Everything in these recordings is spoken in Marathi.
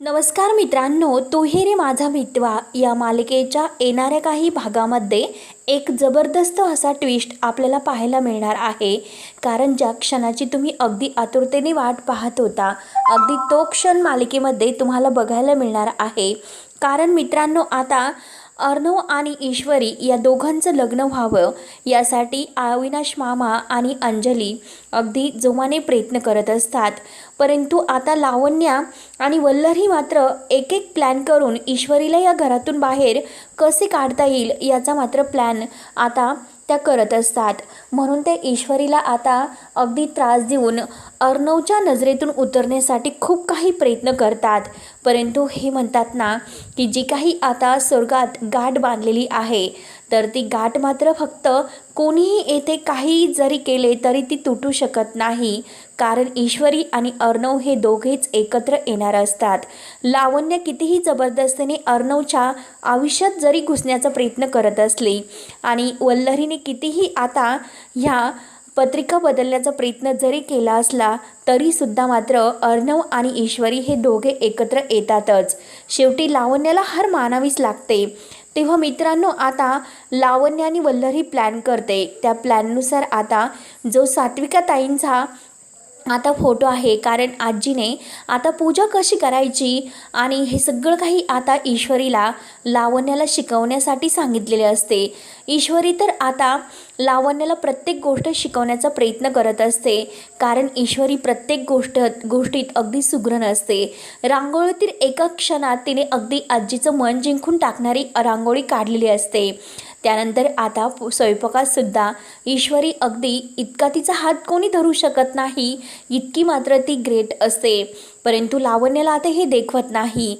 नमस्कार मित्रांनो तू रे माझा मित्वा या मालिकेच्या येणाऱ्या काही भागामध्ये एक जबरदस्त असा ट्विस्ट आपल्याला पाहायला मिळणार आहे. कारण ज्या क्षणाची तुम्ही अगदी आतुरतेने वाट पाहत होता अगदी तो क्षण मालिकेमध्ये तुम्हाला बघायला मिळणार आहे. कारण मित्रांनो आता अर्णव आणि ईश्वरी या दोघांचं लग्न व्हावं यासाठी अविनाश मामा आणि अंजली अगदी जोमाने प्रयत्न करत असतात. परंतु आता लावण्या आणि वल्लरी मात्र एक एक प्लॅन करून ईश्वरीला या घरातून बाहेर कसे काढता येईल याचा मात्र प्लॅन आता त्या करत असतात. म्हणून ते ईश्वरीला आता अगदी त्रास देऊन अर्णवच्या नजरेतून उतरण्यासाठी खूप काही प्रयत्न करतात. परंतु हे म्हणतात ना की जी काही आता स्वर्गात गाठ बांधलेली आहे तर ती गाठ मात्र फक्त कोणीही येथे काही जरी केले तरी ती तुटू शकत नाही. कारण ईश्वरी आणि अर्णव हे दोघेच एकत्र येणार असतात. लावण्य कितीही जबरदस्तीने अर्णवच्या आयुष्यात जरी घुसण्याचा प्रयत्न करत असली आणि वल्लरीने कितीही आता ह्या पत्रिका बदलण्याचा प्रयत्न जरी केला असला तरीसुद्धा मात्र अर्णव आणि ईश्वरी हे दोघे एकत्र येतातच. शेवटी लावण्याला हर मानावीच लागते. तेव्हा मित्रांनो आता लावण्य आणि वल्लरी प्लॅन करते. त्या प्लॅननुसार आता जो सात्विका ताईंचा आता फोटो आहे. कारण आजीने आता पूजा कशी करायची आणि हे सगळं काही आता ईश्वरीला लावण्याला शिकवण्यासाठी सांगितलेले असते. ईश्वरी तर आता लावण्याला प्रत्येक गोष्ट शिकवण्याचा प्रयत्न करत असते. कारण ईश्वरी प्रत्येक गोष्ट गोष्टीत अगदी सुग्रण असते रांगोळीतील एका क्षणात तिने अगदी आजीचं मन जिंकून टाकणारी रांगोळी काढलेली असते. त्यानंतर आता स्वयंपाकातसुद्धा ईश्वरी अगदी इतका तिचा हात कोणी धरू शकत नाही इतकी मात्र ती ग्रेट असते. परंतु लावण्याला आता हे देखवत नाही.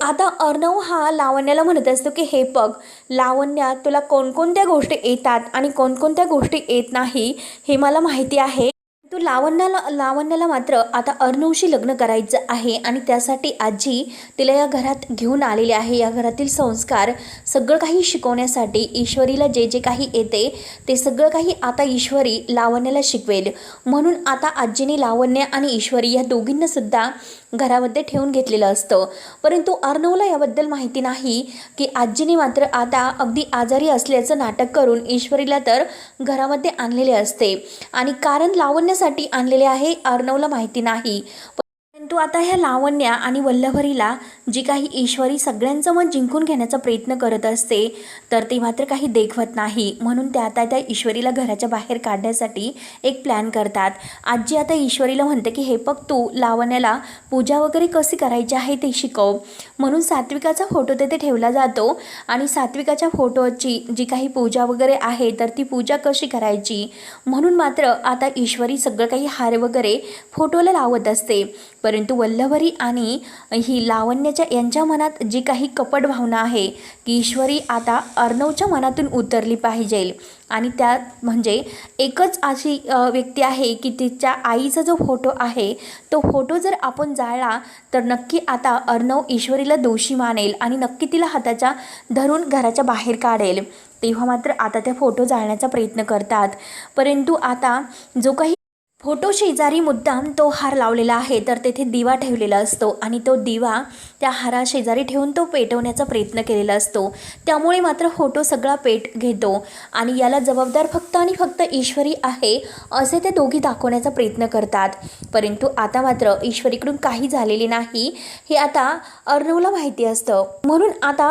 आता अर्णव हा लावण्याला म्हणत असतो की हे पग लावण्या तुला कोणकोणत्या गोष्टी येतात आणि कोणकोणत्या गोष्टी येत नाही हे मला माहिती आहे. तो लावण्याला लावण्याला मात्र आता अर्णवशी लग्न करायचं आहे आणि त्यासाठी आजी तिला या घरात घेऊन आलेली आहे. या घरातील संस्कार सगळं काही शिकवण्यासाठी ईश्वरीला जे जे काही येते ते सगळं काही आता ईश्वरी लावण्याला शिकवेल. म्हणून आता आजीने लावण्य आणि ईश्वरी या दोघींना सुद्धा घरामध्ये ठेवून घेतलेलं असतं. परंतु अर्णवला याबद्दल माहिती नाही की आजीने मात्र आता अगदी आजारी असल्याचं नाटक करून ईश्वरीला तर घरामध्ये आणलेले असते. आणि कारण लावण्यासाठी आणलेले आहे अर्णवला माहिती नाही. परंतु आता ह्या लावण्या आणि वल्लभरीला जी काही ईश्वरी सगळ्यांचं मन जिंकून घेण्याचा प्रयत्न करत असते तर ती मात्र काही देखवत नाही. म्हणून त्या आता त्या ईश्वरीला घराच्या बाहेर काढण्यासाठी एक प्लॅन करतात. आजी आता ईश्वरीला म्हणते की हे बघ तू लावण्याला पूजा वगैरे कशी करायची आहे ते शिकव. म्हणून सात्विकाचा फोटो तिथे ठेवला जातो आणि सात्विकाच्या फोटोची जी काही पूजा वगैरे आहे तर ती पूजा कशी करायची? म्हणून मात्र आता ईश्वरी सगळं काही हार वगैरे फोटोला लावत असते. परंतु वल्लभरी आणि ही लावण्याच्या यांच्या मनात जी काही कपट भावना आहे की ईश्वरी आता अर्णवच्या मनातून उतरली पाहिजे. आणि त्यात म्हणजे एकच अशी व्यक्ती आहे की तिच्या आईचा जो फोटो आहे तो फोटो जर आपण जाळला तर नक्की आता अर्णव ईश्वरीला दोषी मानेल आणि नक्की तिला हाताच्या धरून घराच्या बाहेर काढेल. तेव्हा मात्र आता त्या फोटो जाळण्याचा प्रयत्न करतात. परंतु आता जो काही फोटो शेजारी मुद्दाम तो हार लावलेला आहे तर तेथे दिवा ठेवलेला असतो आणि तो दिवा त्या हारा शेजारी ठेवून तो पेटवण्याचा प्रयत्न केलेला असतो. त्यामुळे मात्र फोटो सगळा पेट घेतो आणि याला जबाबदार फक्त आणि फक्त ईश्वरी आहे असे ते दोघी दाखवण्याचा प्रयत्न करतात. परंतु आता मात्र ईश्वरीकडून काही झालेले नाही हे आता अर्णवला माहिती असतं. म्हणून आता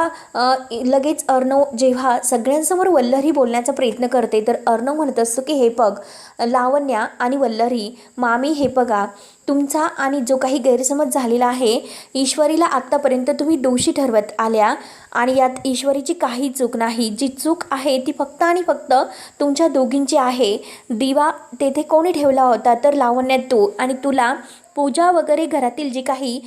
लगेच अर्णव जेव्हा सगळ्यांसमोर वल्लरी बोलण्याचा प्रयत्न करते तर अर्णव म्हणत असतो की हे पग लावण्या आणि वल्लरी मामी हे बघा तुमचा आणि जो काही गैरसमज झालेला आहे ईश्वरीला आत्तापर्यंत तुम्ही दोषी ठरवत आल्या आणि यात ईश्वरीची काही चूक नाही. जी चूक आहे ती फक्त आणि फक्त तुमच्या दोघींची आहे. दिवा तेथे कोणी ठेवला होता? तर लावण्यात तू आणि तुला पूजा वगैरे घरातील जी काही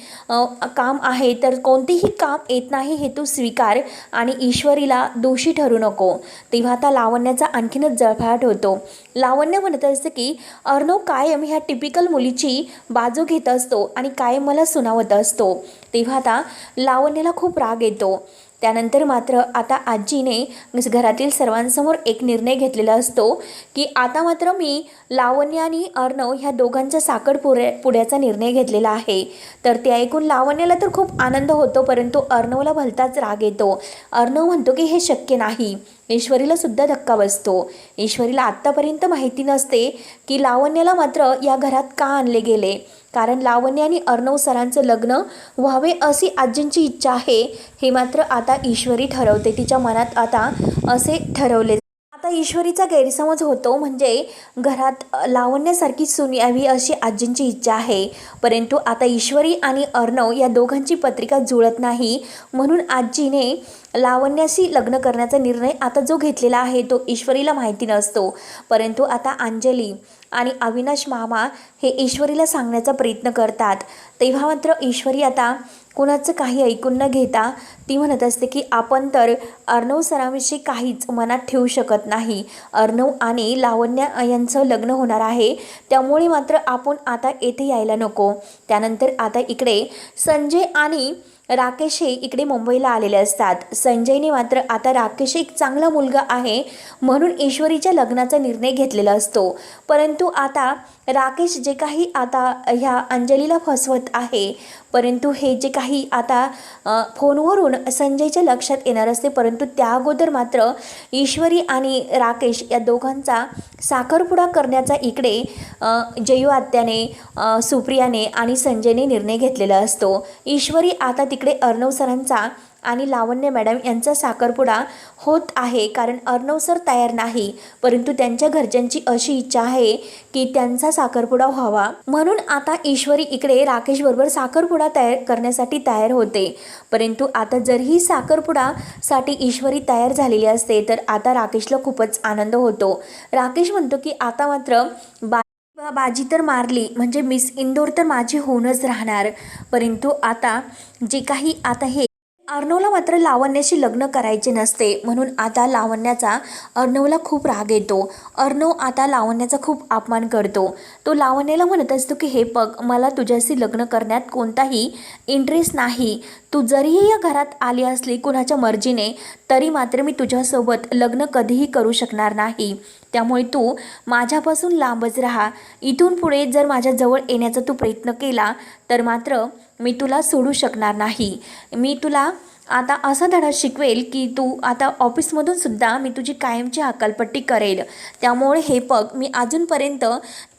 काम आहे तर कोणतेही काम येत नाही हे तू स्वीकार आणि ईश्वरीला दोषी ठरू नको. तेव्हा आता लावण्याचा आणखीनच जळफळाट होतो. लावण्य म्हणत असतं की अर्णव कायम ह्या टिपिकल मुलीची बाजू घेत असतो आणि कायम मला सुनावत असतो. तेव्हा आता लावण्याला खूप राग येतो. त्यानंतर मात्र आता आजीने घरातील सर्वांसमोर एक निर्णय घेतलेला असतो की आता मात्र मी लावण्य आणि अर्णव ह्या दोघांचा साखर पुऱ्या पुड्याचा निर्णय घेतलेला आहे. तर ते ऐकून लावण्याला तर खूप आनंद होतो परंतु अर्णवला भलताच राग येतो. अर्णव म्हणतो की हे शक्य नाही. ईश्वरीला सुद्धा धक्का बसतो. ईश्वरीला आत्तापर्यंत माहिती नसते की लावण्याला मात्र या घरात का आणले गेले. कारण लावण्य आणि अर्णव सरांचं लग्न व्हावे अशी आजींची इच्छा आहे हे मात्र आता ईश्वरी ठरवते. तिच्या मनात आता असे ठरवले. आता ईश्वरीचा गैरसमज होतो म्हणजे घरात लावण्यासारखी सून यावी अशी आजींची इच्छा आहे. परंतु आता ईश्वरी आणि अर्णव या दोघांची पत्रिका जुळत नाही म्हणून आजीने लावण्याशी लग्न करण्याचा निर्णय आता जो घेतलेला आहे तो ईश्वरीला माहिती नसतो. परंतु आता अंजली आणि अविनाश मामा हे ईश्वरीला सांगण्याचा प्रयत्न करतात. तेव्हा मात्र ईश्वरी आता कुणाचं काही ऐकून न घेता ती म्हणत असते की आपण तर अर्णव सरांविषयी काहीच मनात ठेवू शकत नाही. अर्णव आणि लावण्या यांचं लग्न होणार आहे. त्यामुळे मात्र आपण आता येथे यायला नको. त्यानंतर आता इकडे संजय आणि राकेश हे इकडे मुंबईला आलेले असतात. संजयने मात्र आता राकेश एक चांगला मुलगा आहे म्हणून ईश्वरीच्या लग्नाचा निर्णय घेतलेला असतो. परंतु आता राकेश जे काही आता ह्या अंजलीला फसवत आहे परंतु हे जे काही आता फोनवरून संजयच्या लक्षात येणार असते परंतु त्या अगोदर मात्र ईश्वरी आणि राकेश या दोघांचा साखरपुडा करण्याचा इकडे जयू आत्याने सुप्रियाने आणि संजयने निर्णय घेतलेला असतो. ईश्वरी आता तिकडे अर्णव सरांचा आणि लावण्य मॅडम यांचा साखरपुडा होत आहे कारण अर्णव सर तयार नाही. परंतु त्यांच्या घरच्यांची अशी इच्छा आहे की त्यांचा साखरपुडा व्हावा. म्हणून आता ईश्वरी इकडे राकेश बरोबर साखरपुडा तयार करण्यासाठी तयार होते. परंतु आता जरीही साखरपुडासाठी ईश्वरी तयार झालेली असते तर आता राकेशला खूपच आनंद होतो. राकेश म्हणतो की आता मात्र बा- बाजी तर मारली म्हणजे मिस इंदोर तर माझी होऊनच राहणार. परंतु आता जे काही आता हे अर्णवला मात्र लावण्याशी लग्न करायचे नसते म्हणून आता लावण्याचा अर्णवला खूप राग येतो. अर्णव आता लावण्याचा खूप अपमान करतो. तो लावण्याला म्हणत असतो की हे पग मला तुझ्याशी लग्न करण्यात कोणताही इंटरेस्ट नाही. तू जरीही या घरात आली असली कुणाच्या मर्जीने तरी मात्र मी तुझ्यासोबत लग्न कधीही करू शकणार नाही. त्यामुळे तू माझ्यापासून लांबच राहा. इथून पुढे जर माझ्याजवळ येण्याचा तू प्रयत्न केला तर मात्र मी तुला सोडू शकणार नाही. मी तुला आता असा धडा शिकवेल की तू आता ऑफिसमधून सुद्धा मी तुझी कायमची हकालपट्टी करेल. त्यामुळे हे पग मी अजूनपर्यंत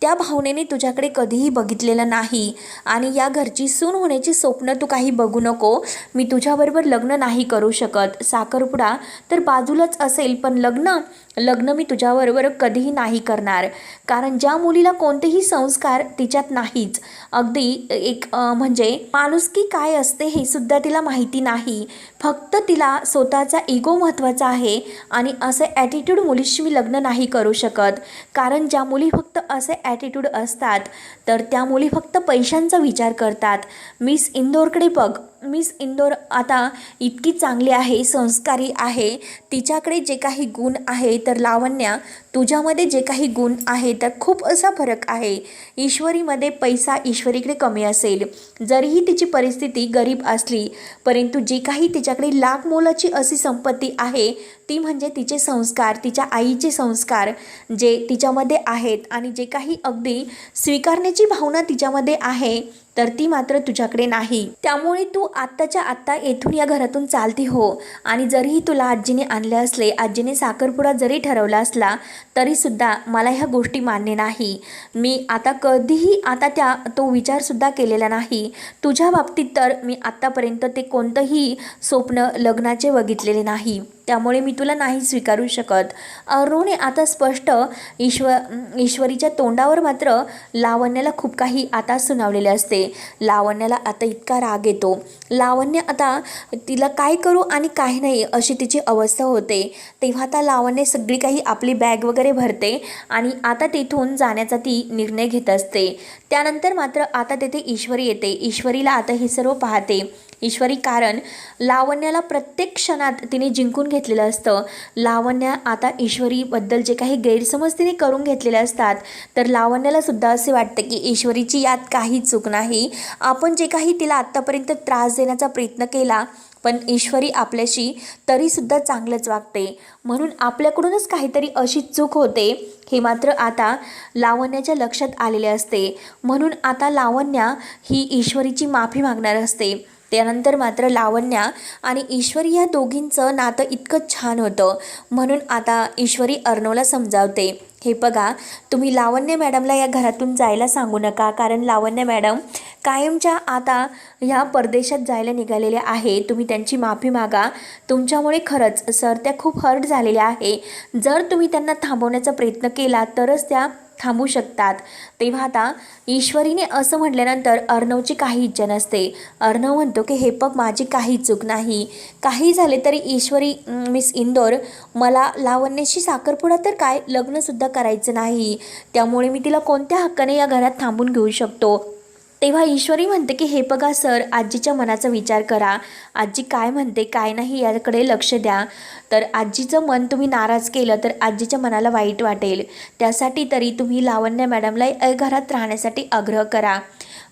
त्या भावनेने तुझ्याकडे कधीही बघितलेलं नाही. आणि या घरची सून होण्याची स्वप्न तू काही बघू नको. मी तुझ्याबरोबर लग्न नाही करू शकत. साखरपुडा तर बाजूलाच असेल पण लग्न लग्न मी तुझ्याबरोबर कधीही नाही करणार. कारण ज्या मुलीला कोणतेही संस्कार तिच्यात नाहीच. अगदी एक म्हणजे माणुसकी काय असते हे सुद्धा तिला माहिती नाही. फक्त तिला स्वतःचा इगो महत्त्वाचा आहे आणि असे ॲटिट्यूड मुलीशी मी लग्न नाही करू शकत. कारण ज्या मुली फक्त असे ॲटिट्यूड असतात तर त्या मुली फक्त पैशांचा विचार करतात. मिस इंदोरकडे बघ. मिस इंदोर आता इतकी चांगली आहे संस्कारी आहे. तिच्याकडे जे काही गुण आहे तर लावण्या तुझ्यामध्ये जे काही गुण आहे तर खूप असा फरक आहे. ईश्वरीमध्ये पैसा ईश्वरीकडे कमी असेल. जरीही तिची परिस्थिती गरीब असली परंतु जे काही तिच्याकडे लाख मोलाची अशी संपत्ती आहे ती म्हणजे तिचे संस्कार तिच्या आईचे संस्कार जे तिच्यामध्ये आहेत. आणि जे काही अगदी स्वीकारण्याची भावना तिच्यामध्ये आहे तर ती मात्र तुझ्याकडे नाही. त्यामुळे तू आत्ताच्या आत्ता येथून या घरातून चालती हो. आणि जरीही तुला आजीने आणले असले आजीने साखरपुडा जरी ठरवला असला तरीसुद्धा मला ह्या गोष्टी मान्य नाही. मी आता कधीही आता त्या तो विचारसुद्धा केलेला नाही. तुझ्या बाबतीत तर मी आत्तापर्यंत ते कोणतंही स्वप्न लग्नाचे बघितलेले नाही. त्यामुळे मी तुला नाही स्वीकारू शकत. अरुणे आता स्पष्ट ईश्वर ईश्वरीच्या तोंडावर मात्र लावण्याला खूप काही आता सुनावलेले असते. लावण्याला आता इतका राग येतो. लावण्य आता तिला काय करू आणि काय नाही अशी तिची अवस्था होते. तेव्हा आता लावण्य सगळी काही आपली बॅग वगैरे भरते आणि आता तिथून जाण्याचा ती निर्णय घेत असते. त्यानंतर मात्र आता तेथे ईश्वरी येते. ईश्वरीला आता हे सर्व पाहते. ईश्वरी कारण लावण्याला प्रत्येक क्षणात तिने जिंकून घेतलेलं असतं. लावण्या आता ईश्वरीबद्दल जे काही गैरसमज तिने करून घेतलेले असतात तर लावण्याला सुद्धा असे वाटतं की ईश्वरीची यात काही चूक नाही. आपण जे काही तिला आत्तापर्यंत त्रास देण्याचा प्रयत्न केला पण ईश्वरी आपल्याशी तरीसुद्धा चांगलंच वागते. म्हणून आपल्याकडूनच काहीतरी अशी चूक होते हे मात्र आता लावण्याच्या लक्षात आलेले असते. म्हणून आता लावण्या ही ईश्वरीची माफी मागणार असते. त्यानंतर मात्र लावण्या आणि ईश्वरी या दोघींचं नातं इतकं छान होतं. म्हणून आता ईश्वरी अर्णवला समजावते. हे बघा तुम्ही लावण्य मॅडमला या घरातून जायला सांगू नका. कारण लावण्य मॅडम कायमच्या आता ह्या परदेशात जायला निघालेल्या आहे. तुम्ही त्यांची माफी मागा. तुमच्यामुळे खरंच सर त्या खूप हर्ट झालेल्या आहे. जर तुम्ही त्यांना थांबवण्याचा प्रयत्न केला तरच त्या थांबू शकतात. तेव्हा आता ईश्वरीने असं म्हटल्यानंतर अर्णवची काही इच्छा नसते. अर्णव म्हणतो की हे पग माझी काही चूक नाही. काही झाले तरी ईश्वरी मिस इंदोर मला लावण्याशी साखरपुडा तर काय? लग्नसुद्धा करायचं नाही. त्यामुळे मी तिला कोणत्या हक्काने या घरात थांबून घेऊ शकतो? तेव्हा ईश्वरी म्हणते की हे बघा सर आजीच्या मनाचा विचार करा. आजी काय म्हणते काय नाही याकडे लक्ष द्या. तर आजीचं मन तुम्ही नाराज केलं तर आजीच्या मनाला वाईट वाटेल. त्यासाठी तरी तुम्ही लावण्य मॅडमला घरात राहण्यासाठी आग्रह करा.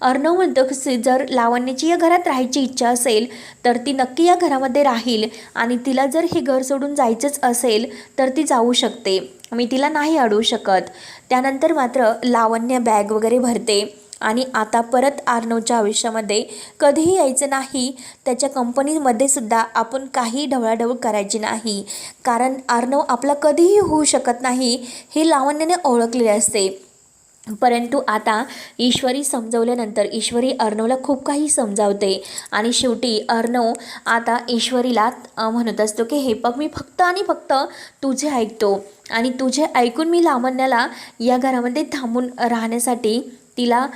अर्णव म्हणतो की जर लावण्याची या घरात राहायची इच्छा असेल तर ती नक्की या घरामध्ये राहील. आणि तिला जर हे घर सोडून जायचंच असेल तर ती जाऊ शकते. मी तिला नाही अडवू शकत. त्यानंतर मात्र लावण्य बॅग वगैरे भरते. आणि आता परत आर्नवच्या आयुष्यामध्ये कधीही यायचं नाही त्याच्या कंपनीमध्ये सुद्धा आपण काही ढवळाढवळ करायची नाही. कारण आर्नव आपला कधीही होऊ शकत नाही हे लावण्याने ओळखलेले असते. परंतु आता ईश्वरी समजवल्यानंतर ईश्वरी अर्णवला खूप काही समजावते. आणि शेवटी अर्णव आता ईश्वरीला म्हणत असतो की हे बघ मी फक्त आणि फक्त तुझे ऐकतो. आणि तुझे ऐकून मी लावण्याला या घरामध्ये थांबून राहण्यासाठी तिला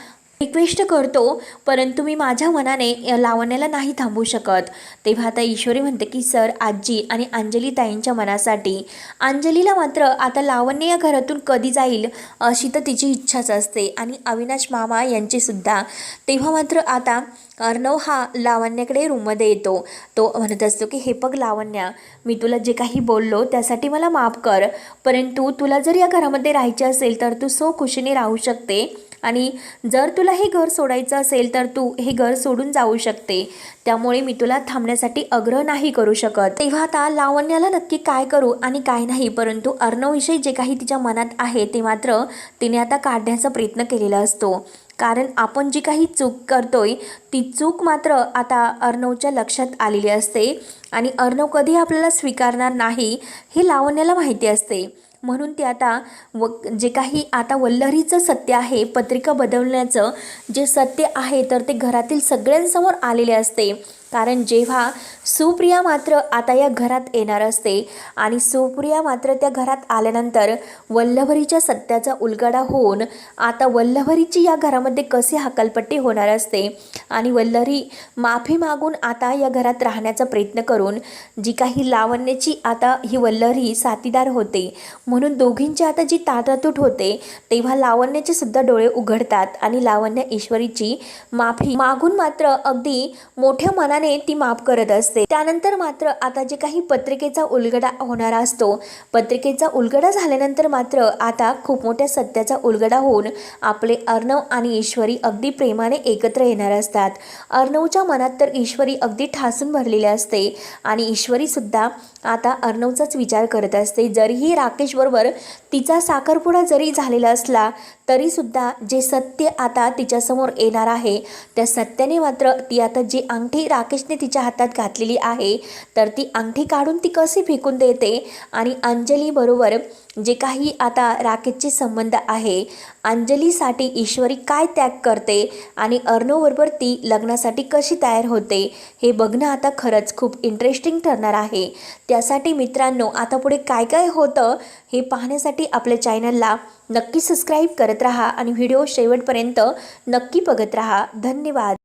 रिक्वेस्ट करतो परंतु मी माझ्या मनाने लावण्याला नाही थांबू शकत. तेव्हा आता ईश्वरी म्हणते की सर आजी आणि अंजली ताईंच्या मनासाठी. अंजलीला मात्र आता लावण्य या घरातून कधी जाईल अशी तर तिची इच्छाच असते. आणि अविनाश मामा यांचीसुद्धा तेव्हा मात्र आता अर्णव हा लावण्याकडे रूममध्ये येतो. तो म्हणत असतो की हे बघ लावण्या मी तुला जे काही बोललो त्यासाठी मला माफ कर. परंतु तुला जर या घरामध्ये राहायचे असेल तर तू सो खुशीने राहू शकते. आणि जर तुला हे घर सोडायचं असेल तर तू हे घर सोडून जाऊ शकते. त्यामुळे मी तुला थांबण्यासाठी आग्रह नाही करू शकत. तेव्हा आता लावण्याला नक्की काय करू आणि काय नाही परंतु अर्णवविषयी जे काही तिच्या मनात आहे ते मात्र तिने आता काढण्याचा प्रयत्न केलेला असतो. कारण आपण जी काही चूक करतोय ती चूक मात्र आता अर्णवच्या लक्षात आलेली असते आणि अर्णव कधी आपल्याला स्वीकारणार नाही हे लावण्याला माहिती असते. म्हणून ते आता व जे काही आता वल्लरीचं सत्य आहे पत्रिका बदलण्याचं जे सत्य आहे तर ते घरातील सगळ्यांसमोर आलेले असते. कारण जेव्हा सुप्रिया मात्र आता या घरात येणार असते आणि सुप्रिया मात्र त्या घरात आल्यानंतर वल्लभरीच्या सत्याचा उलगडा होऊन आता वल्लभरीची या घरामध्ये कसे हकालपट्टी होणार असते आणि वल्लरी माफी मागून आता या घरात राहण्याचा प्रयत्न करून जी काही लावण्याची आता ही वल्लरी साथीदार होते म्हणून दोघींची आता जी ताटातूट होते तेव्हा लावण्याचे सुद्धा डोळे उघडतात आणि लावण्य ईश्वरीची माफी मागून मात्र अगदी मोठ्या मनाने ती माफ करत असते. त्यानंतर मात्र आता जे काही पत्रिकेचा उलगडा होणारा असतो पत्रिकेचा उलगडा झाल्यानंतर मात्र आता खूप मोठ्या सत्याचा उलगडा होऊन आपले अर्णव आणि ईश्वरी अगदी प्रेमाने एकत्र येणार असतात. अर्णवच्या मनात तर ईश्वरी अगदी ठासून भरलेली असते आणि ईश्वरी सुद्धा आता अर्णवचाच विचार करत असते. जरीही राकेशबरोबर तिचा साखरपुडा जरी झालेला असला तरीसुद्धा जे सत्य आता तिच्यासमोर येणार आहे त्या सत्याने मात्र ती आता जी अंगठी राकेशने तिच्या हातात घातलेली आहे तर ती अंगठी काढून ती कशी फेकून देते? आणि अंजलीबरोबर जे काही आता राकेशचे संबंध आहे अंजलीसाठी ईश्वरी काय त्याग करते आणि अर्णवबरोबर ती लग्नासाठी कशी तयार होते हे बघणं आता खरंच खूप इंटरेस्टिंग ठरणार आहे. त्यासाठी मित्रांनो आता पुढे काय काय होतं हे पाहण्यासाठी आपल्या चॅनलला नक्की सबस्क्राईब करत राहा आणि व्हिडिओ शेवटपर्यंत नक्की बघत राहा. धन्यवाद.